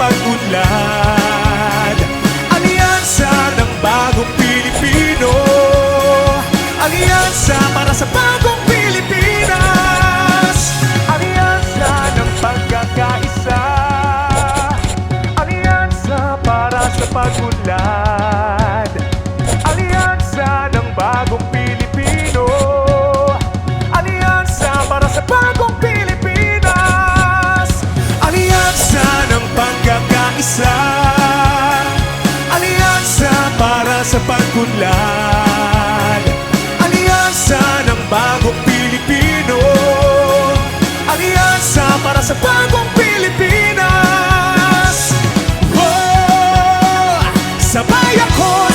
pag-unlad. Ng bagong Pilipino. Aliansa para sa bagong Pilipinas. Aliansa ng pagkakaisa. Aliansa para sa pag-unlad. isa. Aliansa para sa pagkunlad. Aliansa ng bagong Pilipino. Aliansa para sa bagong Pilipinas. Oh! Sabay ako.